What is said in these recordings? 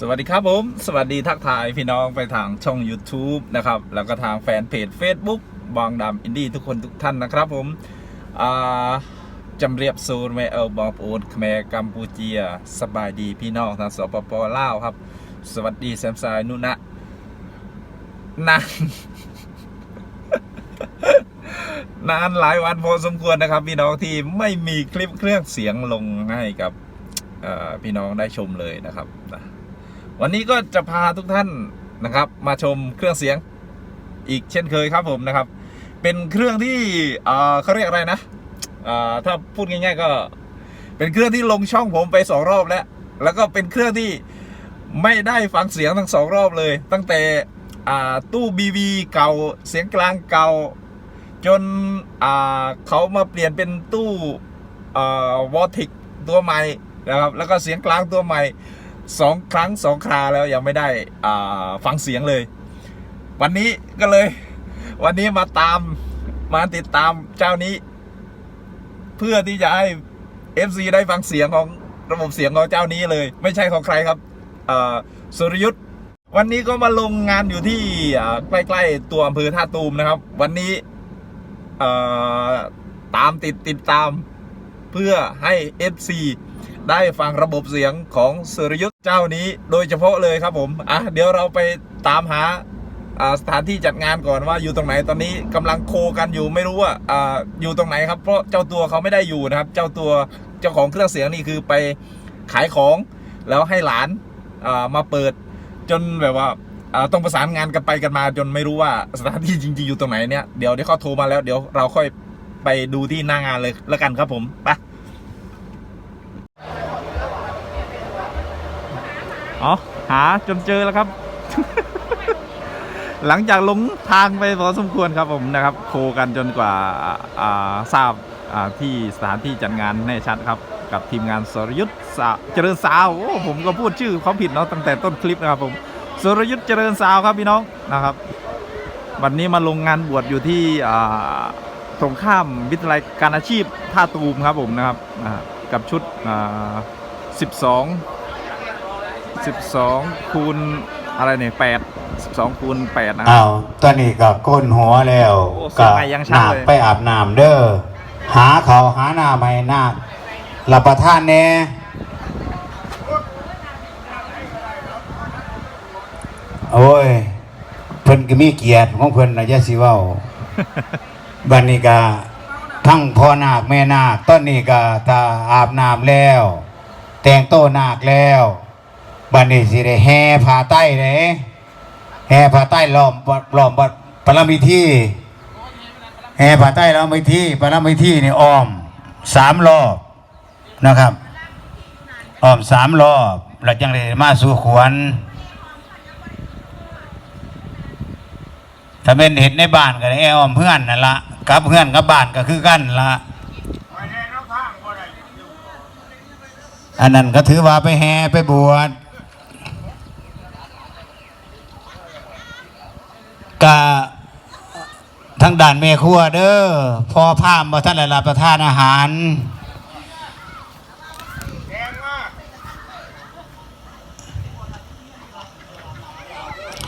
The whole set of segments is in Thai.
สวัสดีครับผม สวัสดีทักทายพี่น้องไปทางช่อง YouTube นะครับ แล้วก็ทางแฟนเพจ Facebook บางดำอินดี้ทุกคนทุกท่านนะครับผมจำเรียบซูนไมเอลบองปูนเขมรกัมพูเจีย สบายดีพี่น้องทางสปปลาวครับ สวัสดีแซมซายนุนะนานนานหลายวันพอสมควรนะครับ พี่น้องที่ไม่มีคลิปเครื่องเสียงลงให้กับพี่น้องได้ชมเลยนะครับนะ วันนี้ก็จะพาทุกท่านนะครับ มาชมเครื่องเสียงอีกเช่นเคยครับผมนะครับ เป็นเครื่องที่เอ่อเขาเรียกอะไรนะเอ่อถ้าพูดง่าย ๆ ก็เป็นเครื่องที่ลงช่องผมไปสองรอบแล้ว แล้วก็เป็นเครื่องที่ไม่ได้ฟังเสียงทั้งสองรอบเลย ตั้งแต่ตู้บีวีเก่าเสียงกลางเก่า จนอ่าเขามาเปลี่ยนเป็นตู้วอติกตัวใหม่นะครับแล้วก็เสียงกลางตัวใหม่ สองครั้งสองคราแล้วยังไม่ได้ฟังเสียงเลย วันนี้ก็เลย วันนี้มาตามมาติดตามเจ้านี้ เพื่อที่จะให้ FC ได้ฟังเสียงของระบบเสียงของเจ้านี้เลย ไม่ใช่ของใครครับสุรยุทธ์วันนี้ก็มาลงงานอยู่ที่ใกล้ ๆ ตัวอำเภอท่าตูมนะครับ วันนี้ตามติดติดตามเพื่อให้ FC ได้ฟังระบบเสียงของสุรยุทธ์ เจ้านี้โดยเฉพาะเลยครับผมอะเดี๋ยวเราไปตามหาสถานที่จัดงานก่อนว่าอยู่ตรงไหนตอนนี้กำลังโคกันอยู่ไม่รู้ว่าอ่าอยู่ตรงไหนครับเพราะเจ้าตัวเขาไม่ได้อยู่นะครับ เจ้าตัวเจ้าของเครื่องเสียงนี่คือไปขายของแล้วให้หลานอ่ามาเปิดจนแบบว่าอ่าต้องประสานงานกันไปกันมาจนไม่รู้ว่าสถานที่จริงๆอยู่ตรงไหนเนี่ยเดี๋ยวเดี๋ยวเขาโทรมาแล้วเดี๋ยวเราค่อยไปดูที่หน้างานเลยแล้วกันครับผมไป อ๋อหาจนเจอแล้วครับ หลังจากลงทางไปพอสมควรครับผมนะครับ โคกันจนกว่าทราบที่สถานที่จัดงานแน่ชัดครับ กับทีมงานสรยุทธ์เจริญสาวโอ้ผมก็พูดชื่อเขาผิดเนาะตั้งแต่ต้นคลิปนะครับผมสรยุทธ์เจริญสาวครับพี่น้องนะครับ วันนี้มาลงงานบวชอยู่ที่ตรงข้ามวิทยาลัยการอาชีพท่าตูมครับผมนะครับกับชุด12 12 คูณอะไรเนี่ย8 12คูณ8นะครับอ้าวตอนนี้ก็ก้นหัวแล้วโอ้เสียงใหม่ยังชัดนาคเลย ไปอาบน้ำเด้อหาเขาวหาหน้าไม่นาครับประทานแน่โอ้ย เพิ่นก็มีเกียรติของเพิ่นนะอยะสิเว้า บัดนี้ก็ทั้งพ่อนาคแม่นาคตอนนี้ก็ถ้าอาบน้ำแล้ว แต่งโต้นาคแล้ว บัดนี้สิได้แห่ผ้าใต้เด้แห่ผ้าใต้ล้อมล้อมปรมิธีแห่ผ้าใต้ล้อมมิธีปรมิธีนี่อ้อมสามรอบนะครับอ้อมสามรอบแล้วจังได้มาสู่ขวัญถ้าเป็นเห็ดในบ้านก็ได้แออมเพื่อนนั่นละกับเพื่อนกับบ้านก็คือกันละอันนั้นก็ถือว่าไปแห่ไปบวชกะ ทางด่านเมครัวเด้อพอพามมาท่านหลายประทานอาหาร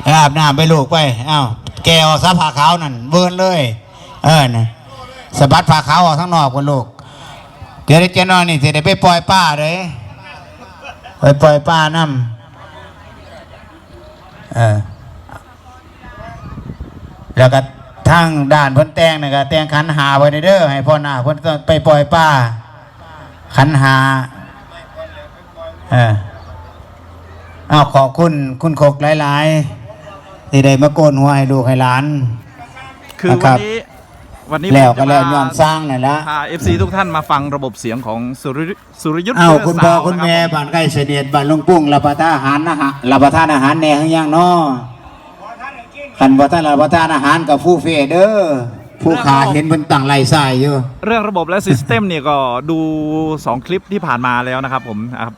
อาบน้ำไปลูกไปเอ้าแกออกซะผ้าขาวนั่นเบิร์นเลย เออนะสะบัดผ้าขาวออกทั้งนอกกันลูกเดี๋ยวได้เจานอนนี่สิได้ไปปล่อยป้าเลยไปปล่อยป้าน้ำเออแล้วก็ ทางด่านเพ้นแต่งนะก็แต่งขันหาไว้ในเด้อให้พ่อหน้าเพ้นต้องไปปล่อยป้า ขันหาเอออ้าวขอบคุณคุณคกหลายๆที่ได้มาโกนหัวให้ลูกให้หลาน คือนะควัรันบนี้วันนี้แล้วผมก็จะแล้วมาย้อนสร้างนั่นละพา FC ทุกท่านมาฟังระบบเสียงของสุรยุทธ์สุรยุทธ์อ้าวเจริญคุณพ่อสาวคุณนะรับแม่ผมบ้านใกล้เสด็จบ้านลุงปุ้งรับประทานอาหารนะฮะรับประทานอาหารแหน่ข้างย่างเนาะ คันบ่ท่านรับประทานอาหารกับผู้เฟเด้อผู้ขาเห็นเพิ่นตั้งไล่สายอยู่เรื่องระบบและซิสเต็มเนี่ยก็ดู 2 คลิปที่ผ่านมาแล้วนะครับผมนะครับ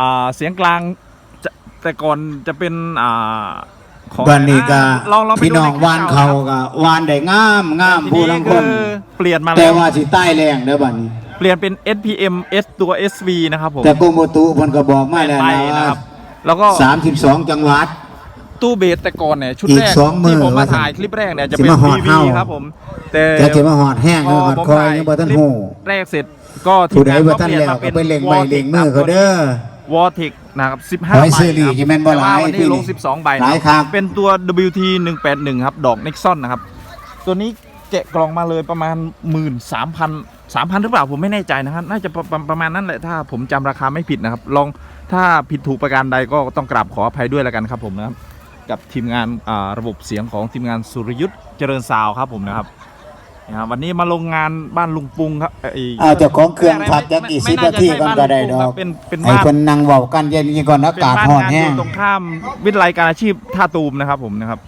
อ่าเสียงกลางจะแต่ก่อนจะเป็นอ่าของบ้านนี้ก็ลองลองไปพี่ดูน้องใคลิปวานเขาก่ก็วานได้งามงามทีผู้นี้ทั้งคคืนอเปลี่ยนมาแต่แล้วว่าสิใต้แรงเด้อบัดนี้ เปลี่ยนเป็น SPM S ตัว SV นะครับผมแต่กรมอุตุเพิ่นก็บอกมาแล้วไปนะนะคว่ารับแล้วก็ 32 จังหวัด ตู้เบสแต่ก่อนเนี่ยชุดอีแรกกสองหมื่ที่นผมมาว่าซั่นถ่ายคลิปแรกเนี่ยจะสิเป็นมาฮอดทีวีเฮา ครับผม แต่จะจะมาหอดแห้งพเออหอดผมคอยยังบ่ทันฮู้แรกเสร็จก็ทีผู้มใดงานบ่ก็ทันเปลี่ยนแล้วมาเป็ก็นไปเล็งไม้เล็งมือเขาเด้อ วอร์ติกนะครับ15ไว้ใบซื้อลีกจะแม่นบ่หลายแต่ว่าวันพี่นี้ลนี่ง12 ใบหลายนะครับ เป็นตัว WT 181ครับ ดอก Nexon นะครับ ตัวนี้แกะกล่องมาเลยประมาณ 13,000 3,000 หรือเปล่าผมไม่แน่ใจนะครับ น่าจะประประประมาณนั้นแหละถ้าผมจำราคาไม่ผิดนะครับ ลองถ้าผิดถูกประการใดก็ต้องกราบขออภัยด้วยแล้วกันครับผมนะครับ กับทีมงานอ่าระบบเสียงของทีมงานสุรยุทธ์เจริญซาวด์ครับผมนะครับนะครับวันนี้มาลงงานบ้านลุงปุงครับไอ้อ้าวเจ้าของเครื่องพักจักกี่สิบนาทีก่อนก็ได้ดอกเป็นเป็นให้บ้านเพิ่นนั่งเว้ากันเย็นนี้ก่อนอากาศเป็นร้บ้าอนนงานอแห้งยู่ตรงข้ามวิทยาลัยการอาชีพท่าตูมนะครับผมนะครับ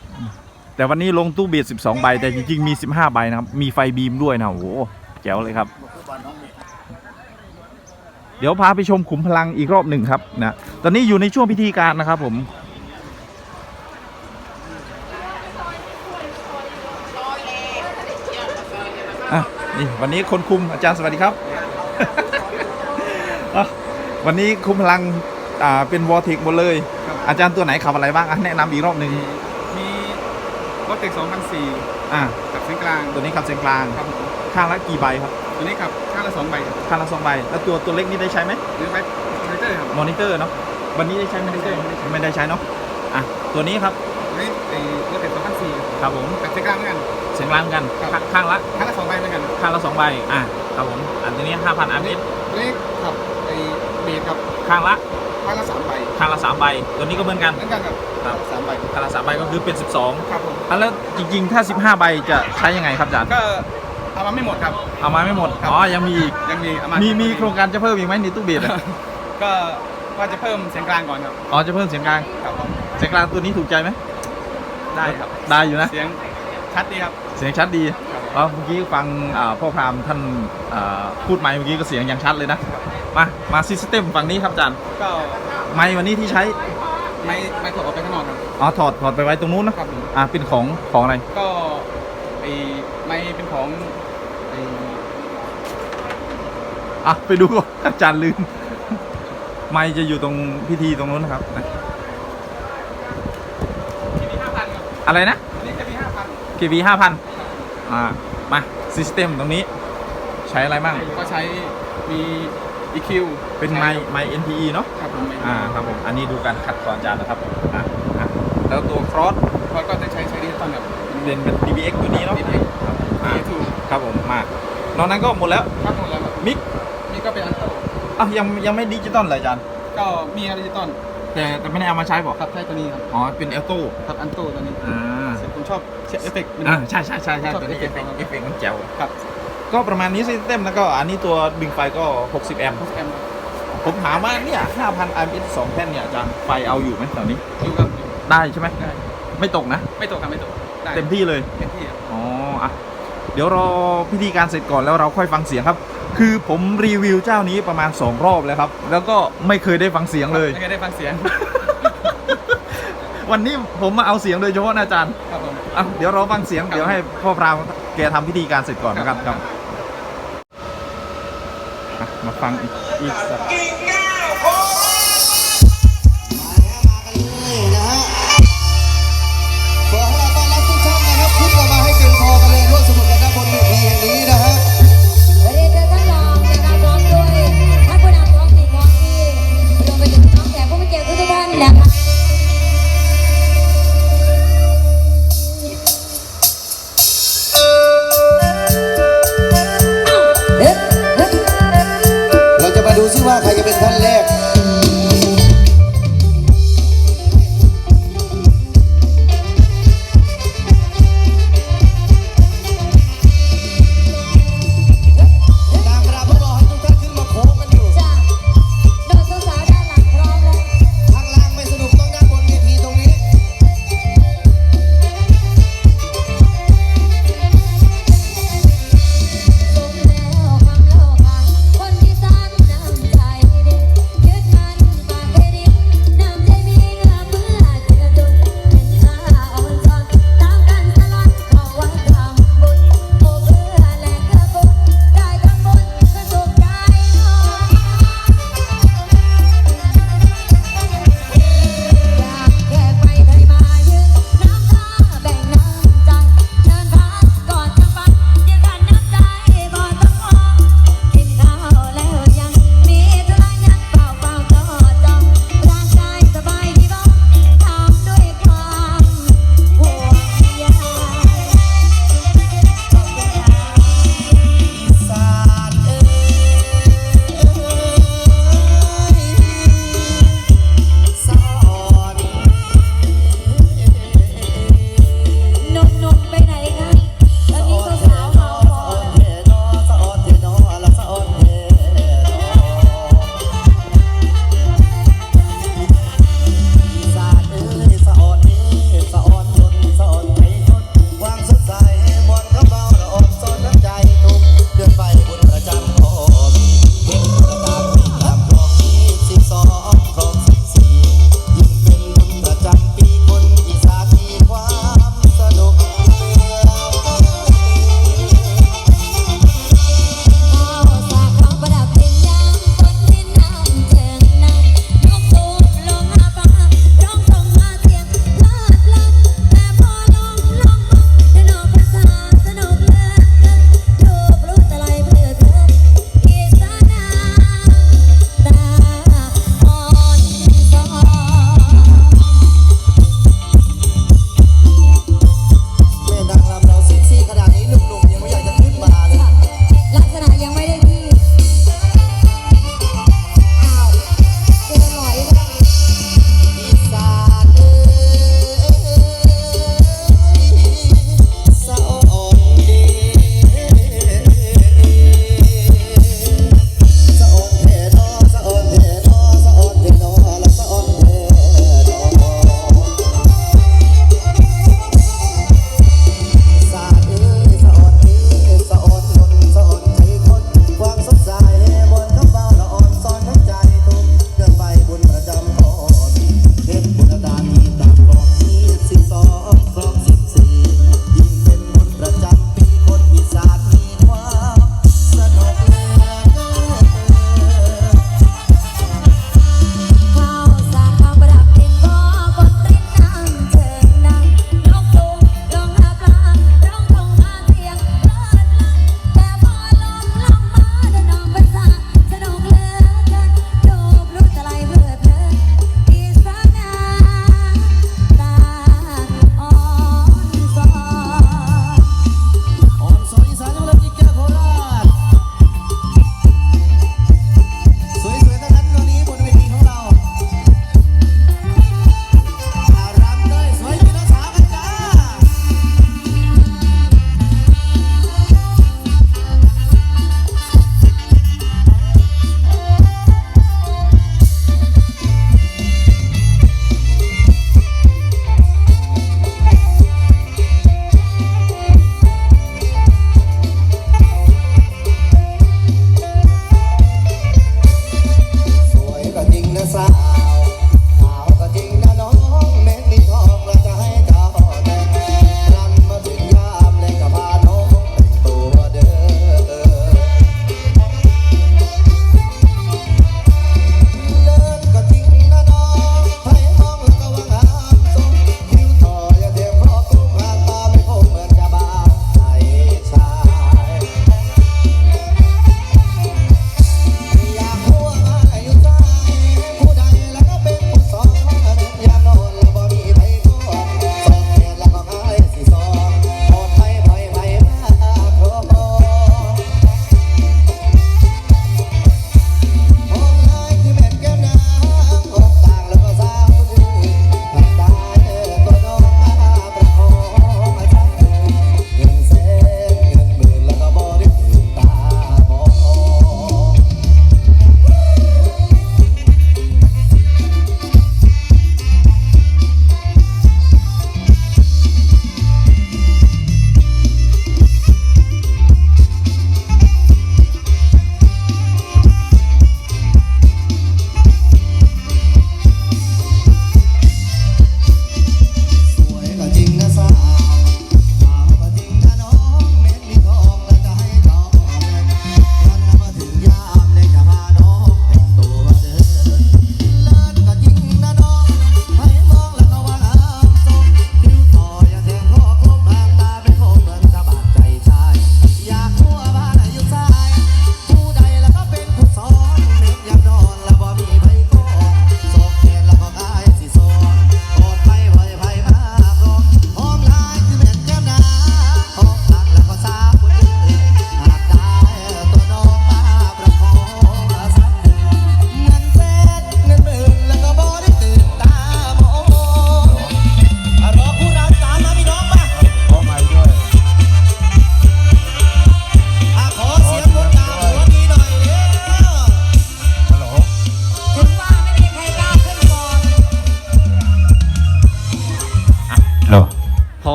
แต่วันนี้ลงตู้เบียด12 ใบ แต่จริงๆมี 15 ใบนะครับ มีไฟบีมด้วยนะโอ้โหแจ๋วเลยครับ เดี๋ยวพาไปชมขุมพลังอีกรอบหนึ่งครับนะตอนนี้อยู่ในช่วงพิธีการนะครับผม อะนี่วันนี้คนคุมอาจารย์สวัสดีครับอะวันนี้คุมพลังอ่าเป็นวอร์ติกหมดเลย อาจารย์ตัวไหนขับอะไรบ้างอะแนะนำอีกรอบหนึ่งมีรถเต็ก2004อะกับเส้นกลางตัวนี้ขับเส้นกลางครับผมข้างละกี่ใบครับตัวนี้ขับข้างละ2ใบครับข้างละสองใบแล้วตัวตัวเล็กนี่ได้ใช้ไหมหรือใบมอนิเตอร์ครับ มอนิเตอร์เนาะวันนี้ได้ใช้ไหมไม่ได้ใช้ ไม่ได้ใช้เนาะอะตัวนี้ครับตัวนี้ไอ้รถเต็ก2004ครับผมกับเส้นกลางเหมือนกัน เสียงกลางเหมือนกัน ครับ ข้างข้างละข้างละ2ใบเหมือนกันข้างละสองใบอะครับผมอันนี้ห้าพันอาร์เอสตัวนี้ขับไอ้เบสครับข้างละข้างละ3ใบข้างละสามใบ ตัวนี้ก็เหมือนกัน เหมือนกันครับครับ สามใบข้างละสามใบก็คือเป็น 12ครับผมอะแล้วจริงๆ ถ้า 15 ใบจะใช้ยังไงครับอาจารย์ก็เอามาไม่หมดครับ เอามาไม่หมดครับ อ๋อยังมีอีกยังมีเอามามีมีมีโครงการจะเพิ่มอีกไหมในตู้เบสอะ ก็ว่าจะเพิ่มเสียงกลางก่อนครับอ๋อจะเพิ่มเสียงกลางครับผมเสียงกลางตัวนี้ถูกใจไหมได้ครับ ได้อยู่นะ เสียง ชัดดีครับ เสียงชัดดีครับอ๋อเมื่อกี้ฟังอ่าพ่อพรามท่านอ่าพูดไมค์เมื่อกี้ก็เสียงยังชัดเลยนะ มามาซิสเต็มฝั่งนี้ครับอาจารย์ก็ไมค์วันนี้ที่ใช้ไม่ไม่ถอดออกไปข้างนอกครับอ๋อถอดถอดไปไว้ตรงนู้นนะครับผมอ่าเป็นของของอะไรก็ไอ้ไม่เป็นของไอ้อะไปดูก่อนอาจารย์ลืมไมค์จะอยู่ตรงพิธีตรงนู้นนะครับนะทีวีห้าพันครับอะไรนะ อันนี้จะมีห้าพัน KV ห้าพันอ่ามาซิสเต็มตรงนี้ ใช้อะไรบ้างก็ใช้มี EQ เป็นไมค์ไมค์ NPE เนาะครับผมอ่าครับผมอันนี้ดูการขัดก่อนอาจารย์นะครับอ่าอ่าแล้วตัวครอสเพราะก็จะใช้ใช้ดิจิตอลแบบเป็นเป็น DBX ตัวนี้เนาะ DBX ครับอ่า DBX ครับผมมานอกนั้นก็หมดแล้วครับหมดแล้วครับมิกนี่ก็เป็นอันโตอะยังยังไม่ดิจิตอลเลยอาจารย์ก็มีดิจิตอลแต่แต่ไม่ได้เอามาใช้บอกครับใช้ตัวนี้ครับอ๋อเป็นเอลโต้ครับอันโตตัวนี้อ่าผม ชอบเอฟเฟกต์มัน อ่าใช่ใช่ใช่ใช่ชอบตัวนี้เอฟเฟก effect ต์เอฟเฟกต์มันแจ๋วครับ ก็ประมาณนี้ซิสเต็มแล้วก็อันนี้ตัวดึงไฟก็ 60 แอมป์60แอมป์ผมถามว่าเนี่ย 5,000 RMS 2แท่นเนี่ยอาจารย์ไฟเอาอยู่ไหมตอนนี้ อยู่ครับอยู่ได้ใช่ไหมได้ไม่ตกนะ ไม่ตกครับไม่ตกได้เต็มที่เลย เต็มที่ครับอ๋ออะเดี๋ยวรอพิธีการเสร็จก่อนแล้วเราค่อยฟังเสียงครับ คือผมรีวิวเจ้านี้ประมาณ 2 รอบแล้วครับ แล้วก็ไม่เคยได้ฟังเสียงเลย ไม่เคยได้ฟังเสียง วันนี้ผมมาเอาเสียงโดยเฉพาะนะอาจารย์ ครับผม อะเดี๋ยวเราฟังเสียง เดี๋ยวให้พ่อพรามแกทำพิธีการเสร็จก่อนนะครับครับอะมาฟังอีกอีกสัก ว่าใครจะเป็นพระ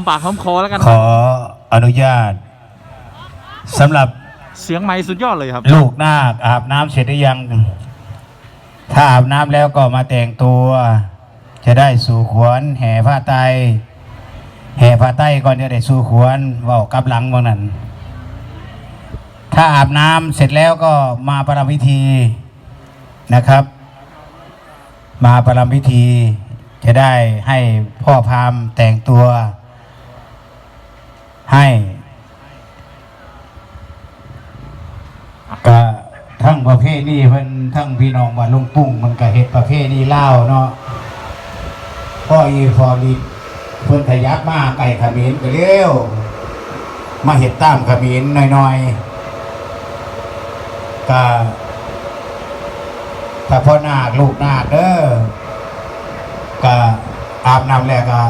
อหอมปากหอมคอแล้วกันขออนุญาตสำหรับเสียงไม้สุดยอดเลยครับ ลูกนาคอาบน้ำเสร็จหรือยัง ถ้าอาบน้ำแล้วก็มาแต่งตัว จะได้สู่ขวนแห่ผ้าไตรแห่ผ้าไตรก่อนจะได้สู่ขวนเว่ากับหลังบางนั้น ถ้าอาบน้ำเสร็จแล้วก็มาประรำพิธีนะครับ มาประรำพิธีจะได้ให้พ่อพราหมณ์แต่งตัว ให้ก็ทั้งประเภทนี้เพิ่นทั้งพี่น้องบ้านลุงปุ้งมันก็เฮ็ดประเภทนี้เล่าเนาะพ่ออีฟอรีเพิ่นขยับมาไก่ขมิ้นก็เร็วมาเฮ็ดตามขมิ้นหน่อยๆก็ถ้าพ่อนาคลูกนาคเด้อก็อาบน้ำแล้วก็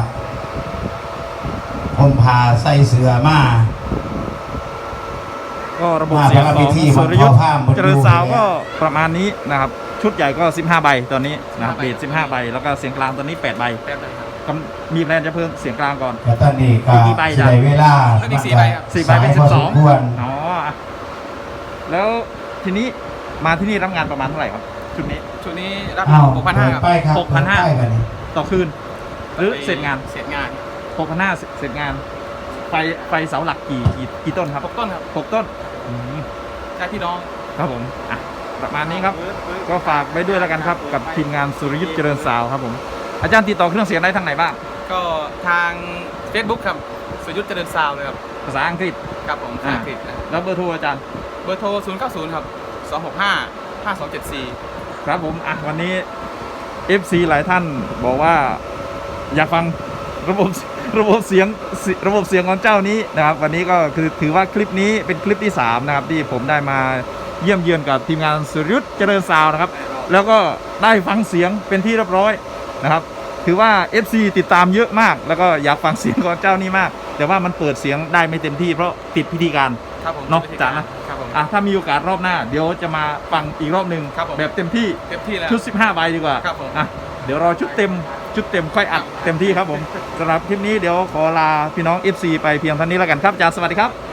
ผมพาใส่เสื้อมาก็ระบบมาเสียงพระขพิองธีสุริยุทของธ์พ่อพราหมณ์บนเจริญสาวดูเนี่ยก็ประมาณนี้นะครับ ชุดใหญ่ก็ 15 ใบตอนนี้นะครับเบส15 ใบ แล้วก็เสียงกลางตอนนี้ 8 ใบแป๊บนึงครับกำมีแพลนจะเพิ่มเสียงกลางก่อนแล้วตอนนี้ก็อีกกี่ใบสิจ๊ะได้เวลาแล้วอีกสี่ใบครับ4ใบเป็นสายพอสมควร12อ๋อแล้วทีนี้มาที่นี่รับงานประมาณเท่าไหร่ครับชุดนี้ชุดนี้รับอ้าวหกพันห้าครับไปครับหกพันห้าไปกันนี่ต่อคืน หรือเสร็จงานเสร็จงาน 6,500เสร็จงาน ไฟไฟเสาหลักกี่กี่กี่ต้นครับหกต้นครับหกต้นอืมญาติพี่น้อง ครับผมอะประมาณนี้ครับ ก็ฝากไว้ด้วยแล้วกันครับ กับทีมงานสุริยุทธ์เจริญสาวครับผม อาจารย์ติดต่อเครื่องเสียงได้ทางไหนบ้าง ก็ทาง Facebook ครับสุยุทธเจริญซาวน์เลยครับ ภาษาอังกฤษ ครับผมภาษาอังกฤษนะแล้วเบอร์โทรอาจารย์ เบอร์โทร 0 9 0 ครับ 2 6 5 5 2 7 4 ครับผมอะวันนี้ FC หลายท่านบอกว่า อยากฟังระบบ ระบบเสียงระบบเสียงของเจ้านี้นะครับ วันนี้ก็คือถือว่าคลิปนี้เป็นคลิปที่ 3 นะครับ ที่ผมได้มาเยี่ยมเยือนกับทีมงานสุริยุทธ์เจริญซาวน์นะครับ แล้วก็ได้ฟังเสียงเป็นที่เรียบร้อยนะครับ ถือว่า FC ติดตามเยอะมาก แล้วก็อยากฟังเสียงของเจ้านี้มาก แต่ว่ามันเปิดเสียงได้ไม่เต็มที่เพราะติดพิธีการครับผมเนาะจ๋านะครับผมอะถ้ามีโอกาสรอบหน้า เดี๋ยวจะมาฟังอีกรอบหนึ่งครับผมแบบเต็มที่เต็มที่แล้วชุด 15ใบดีกว่าครับผมอะเดี๋ยวรอชุดเต็ม ชุดเต็มค่อยอัดเต็มที่ครับผมสำหรับคลิปนี้เดี๋ยวขอลาพี่น้อง FC ไปเพียงเท่านี้แล้วกันครับอาจารย์สวัสดีครับ